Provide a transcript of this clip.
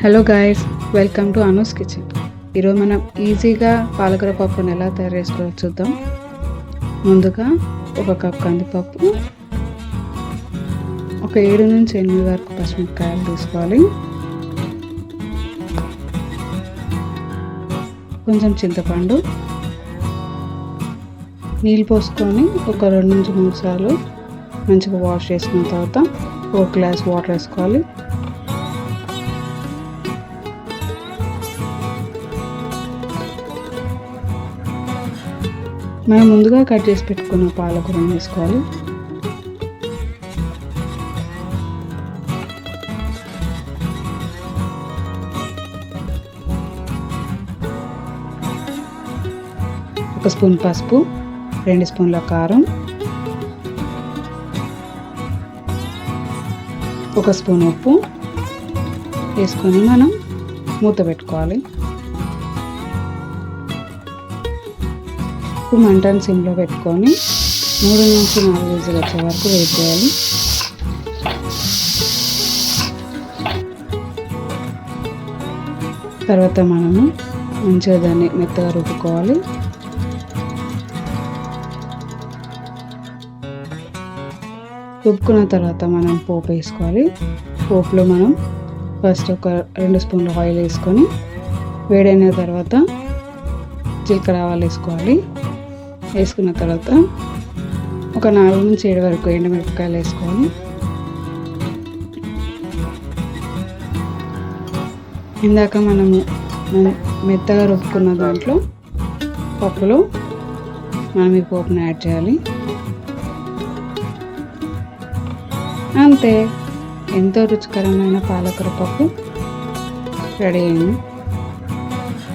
Hello guys welcome to Anu's kitchen ఈరోజు మనం ఈజీగా పాలకూర పప్పును ఎలా తయారు చేసుకోవాలో చూద్దాం. ముందుగా ఒక కప్ కందిపప్పు ఒక ఏడు నుంచి ఎనిమిది వరకు పచ్చిమిరపకాయలు తీసుకోవాలి. కొంచెం చింతపండు నీళ్ళు పోసుకొని ఒక రెండు నుంచి మూడు సార్లు మంచిగా వాష్ చేసుకున్న తర్వాత ఒక గ్లాస్ వాటర్ వేసుకోవాలి. మనం ముందుగా కట్ చేసి పెట్టుకున్న పాలకూరను వేసుకోవాలి. ఒక స్పూన్ పసుపు రెండు స్పూన్ల కారం ఒక స్పూన్ ఉప్పు వేసుకొని మనం మూత పెట్టుకోవాలి. ఉప్పు మంటను సిమ్లో పెట్టుకొని మూడు నుంచి నాలుగు విజులు వచ్చే వరకు వెయిట్ చేయాలి. తర్వాత మనము మంచిగా దాన్ని మెత్తగా రుబ్బుకోవాలి. రుబ్బుకున్న తర్వాత మనం పోపు వేసుకోవాలి. పోపులో మనం ఫస్ట్ ఒక రెండు స్పూన్లు ఆయిల్ వేసుకొని వేడైన తర్వాత జీలకర్ర ఆవాలు వేసుకోవాలి. వేసుకున్న తర్వాత ఒక నాలుగు నుంచి ఏడు వరకు ఎండుమిరపకాయలు వేసుకొని ఇందాక మనము మెత్తగా రుబ్బుకున్న దాంట్లో పప్పులో మనం ఈ పోపును యాడ్ చేయాలి. అంతే. ఎంతో రుచికరమైన పాలకూర పప్పు రెడీ అయింది.